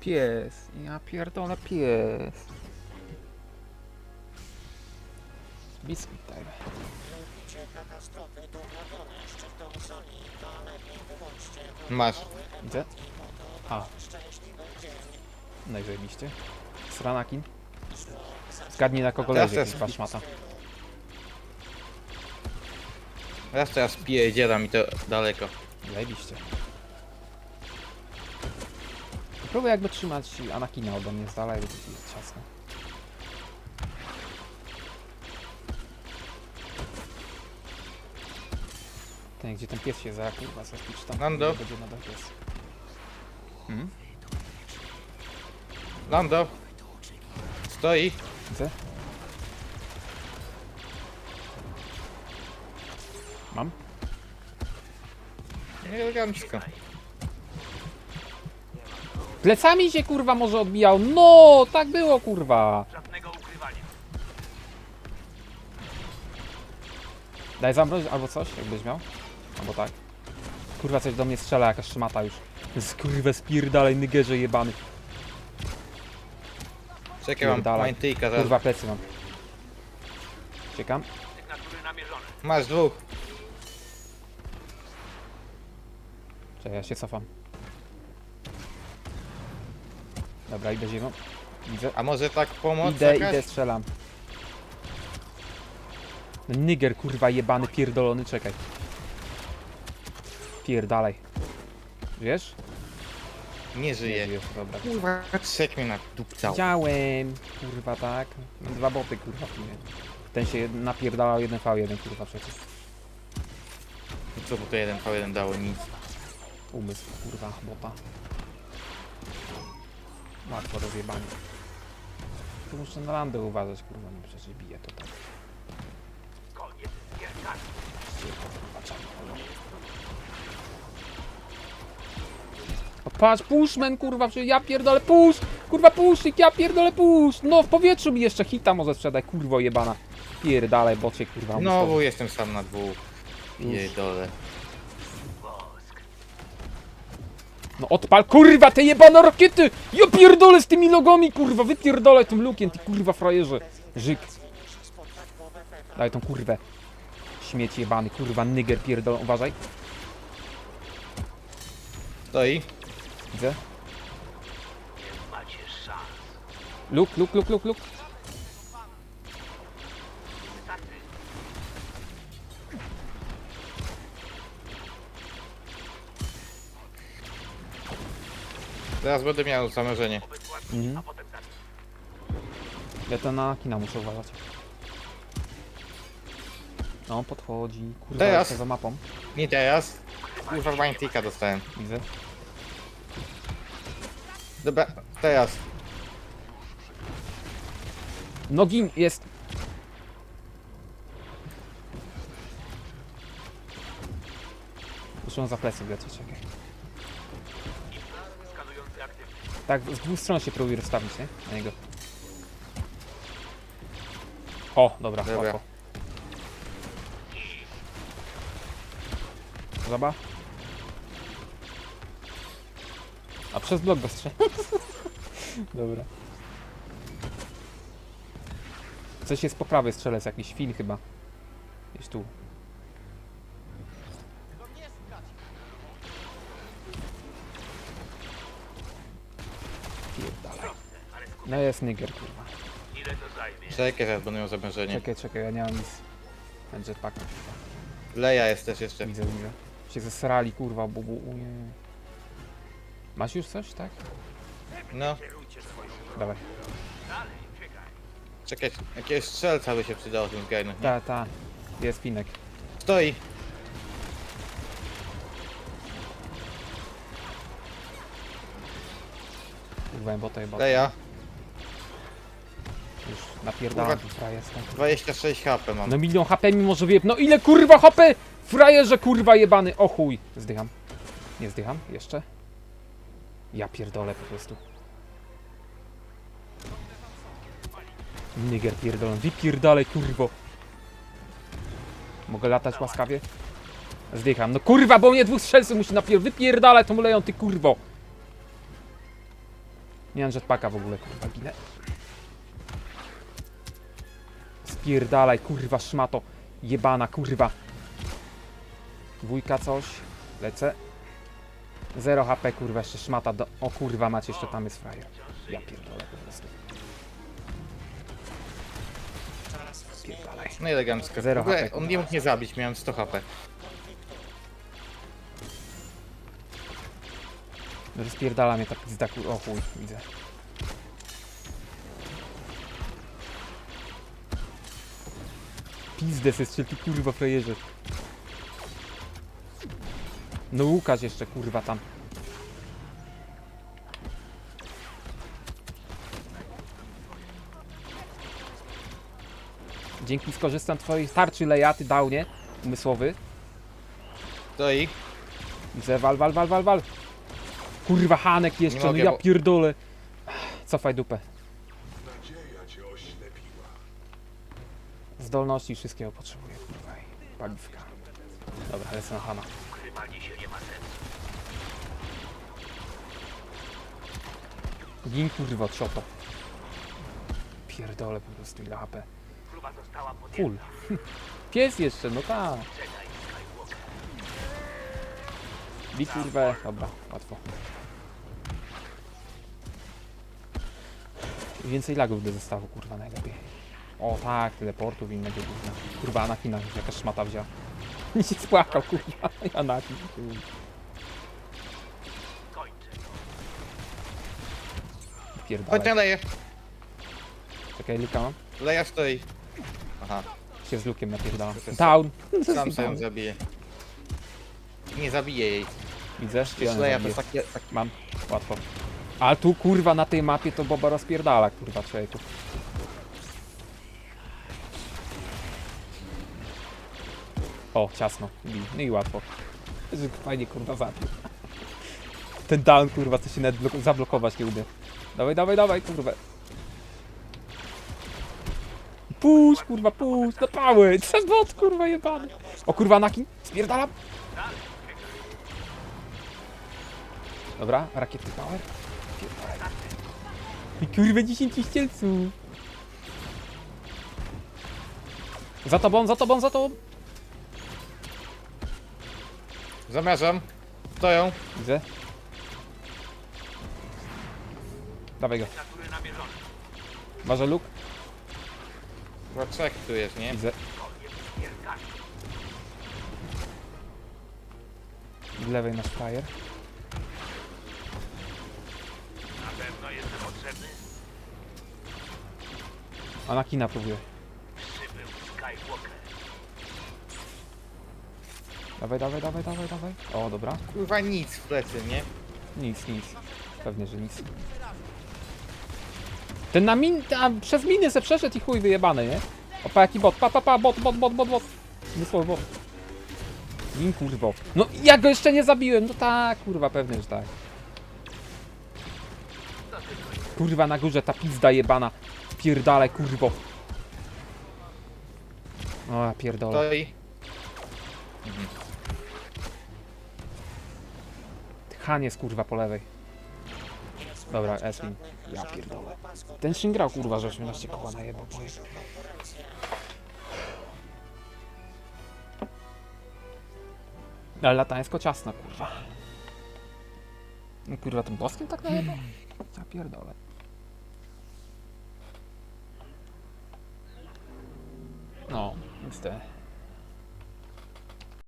Pies, ja pierdolę pies. Biscuit time. Masz. Widzę. A. No i zajebiście. Sranakin. Zgadnij na kogo leży też- jakiś Raz teraz piję dzieram i to daleko. Zajebiście. Próbuję jakby trzymać Anakina ode mnie z dala i będzie ciasno. Ten, gdzie ten pies się za kurwa zaspić tam Nando? będzie nadal pies. Mhm. Lando. Stoi. Widzę. Mam? Elegancko. Plecami się kurwa może odbijał. No, tak było kurwa. Daj zamrozić albo coś, jakbyś miał. Albo tak. Kurwa coś do mnie strzela, jakaś szmata już. Z kurwa spierdalaj nygerze jebany. Czekaj, mam Pierdalaj. mańtyjka zaraz. Kurwa plecy mam. Ciekam. Masz dwóch. Czekaj, ja się cofam. Dobra, idę ziemią. Widzę. A może tak pomoc Idę, jakaś? idę, strzelam. No, Niger, kurwa, jebany, pierdolony, czekaj. Pierdalaj. Wiesz? Nie żyje. żyjesz, dobra. Kurwa, trzech mnie nadupcał. Widziałem, kurwa, tak. Dwa boty, kurwa, w teamie. Ten się napierdalał 1v1, kurwa, przecież. Co mu to jeden V1 dało? Nic. Umysł, kurwa, bota. Łatwo rozjebanie. Tu muszę na landę uważać, kurwa, nie przecież bije to tak. Czarno. O, patrz, pushman, kurwa, przecież ja pierdolę, push! Kurwa, pushik, ja pierdolę, push! No, w powietrzu mi jeszcze hita może sprzedać, kurwo jebana. Pierdalaj, bocie, kurwa. Znowu jestem sam na dwóch. Pierdolę. No odpal, kurwa, te jebane rakiety! Ja pierdolę z tymi logami, kurwa, wypierdolę tym lukiem, ty kurwa frajerze. Żyk. Daj tą kurwę. Śmieć jebany, kurwa, nyger pierdolę, uważaj. Stoi. Widzę. Luk, luk, luk, luk, luk. Zaraz będę miał zamierzenie. Mhm. Ja to na kina muszę uważać. No, podchodzi. Kurwa, Teraz. jeszcze za mapą. Nie teraz. Kurwa, mańtyjka dostałem. Widzę. Dobra, teraz. Nogim jest. Muszę za plecy wlecieć, czekaj. Tak, z dwóch stron się próbuję rozstawić, nie? Na niego. O, dobra, Dobra. łatwo. Zaba. A przez blok go dobra. Coś jest po prawej strzelec, jakiś fin chyba. Jest tu. Pierdalaj. No jest nigger, kurwa. Czekaj, zaraz będę miał. Czekaj, czekaj, ja nie mam nic. Ten jetpacka. Leja jest też jeszcze. Widzę, widzę. Się zesrali, kurwa, bu, bu, u, nie. Masz już coś, tak? No. Dawaj. Czekaj, jakiegoś strzelca by się przydało tym zgarnąć. nie? Ta, ta. Jest pinek. Stoi. Kurwa, bo to bot. Leja. Już napierdalam Kurwa. tu frajerstwo. 26 HP mam. No milion HP mi może wyjeb. No ile kurwa HP? Frajerze kurwa jebany. O chuj. Zdycham. Nie zdycham. Jeszcze. Ja pierdolę po prostu. Niger pierdolę. Wypierdalaj kurwo. Mogę latać łaskawie? Zdycham. No kurwa, bo mnie dwóch strzelców musi napier... Wypierdalać tą leją, ty kurwo! Nie mam jetpacka w ogóle, kurwa, ginę. Spierdalaj, kurwa, szmato. Jebana, kurwa. Dwójka coś. Lecę. 0 HP, kurwa, jeszcze szmata do... O kurwa, macie, jeszcze tam jest frajer. Ja pierdolę po prostu. No i elegancko. Zero W ogóle HP, on nie mógł mnie zabić, miałem 100 HP. Rozpierdala mnie ta pizda, kur... O chuj, widzę. Pizdes jeszcze, ty kurwa frajerze. No Łukasz jeszcze, kurwa, tam. Dzięki skorzystam twojej tarczy lejaty downie umysłowy. To i Widzę, wal, wal, wal, wal, wal. Kurwa, Hanek jeszcze, no mogę, ja bo- pierdolę. Cofaj dupę. Zdolności wszystkiego potrzebuję, kurwa, paliwka. Dobra, lecę na Hana. Gin kurwa, cioto. Pierdolę po prostu ile HP. Full. Pies jeszcze, no tak. Bij kurwę, dobra, łatwo. Więcej lagów by zostało, kurwa, najlepiej. O tak, teleportów i innego gówna. Kurwa, Anakina, jakaś szmata wzięła. Nie się spłakał, kurwa, Anakin. Chodź na leję. Czekaj, Luka mam. Leja stoi. Aha, Się z Lukiem jest- Down. sam sobie ją zabiję. Nie zabiję jej. Widzę, ja Leja to jest takie... Tak... Mam, łatwo. A tu kurwa na tej mapie to Boba rozpierdala, kurwa człowieku. O, ciasno. Bij. No i łatwo. Fajnie kurwa zabił. Ten down kurwa, co się nawet blok- zablokować nie umie. Dawaj, dawaj, dawaj, kurwa. Puść, kurwa, puść, na pały. Co za bot, kurwa, jebany. O kurwa, Naki, spierdalam. Dobra, rakiety power. I kurwa 10 ścielców. Za tobą, za tobą, za tobą. Zamierzam. Stoją. Widzę. Dawaj go. Może luk? Chyba trzech tu jest, nie? Widzę. Z lewej nasz frajer. Anakina próbuje. Dawaj, dawaj, dawaj, dawaj, dawaj. O, dobra. Kurwa nic w plecy, nie? Nic, nic. Pewnie, że nic. Ten na min... Tam przez miny se przeszedł i chuj wyjebany, nie? O, pa jaki bot, pa, pa, pa, bot, bot, bot, bot, bot. Wysłowy bot. Min kurwo. No, ja go jeszcze nie zabiłem, no tak, kurwa, pewnie, że tak. Kurwa, na górze ta pizda jebana. Pierdalaj, kurwo. O, ja pierdolę. Stoi. Han jest kurwa po lewej. Dobra, Esmin. Ja pierdolę. Ten Shin grał kurwa, że 18 koła najebał. boję. Ale latańsko ciasno kurwa. No, kurwa, tym boskiem tak najebał? Ja pierdolę. No, nic te.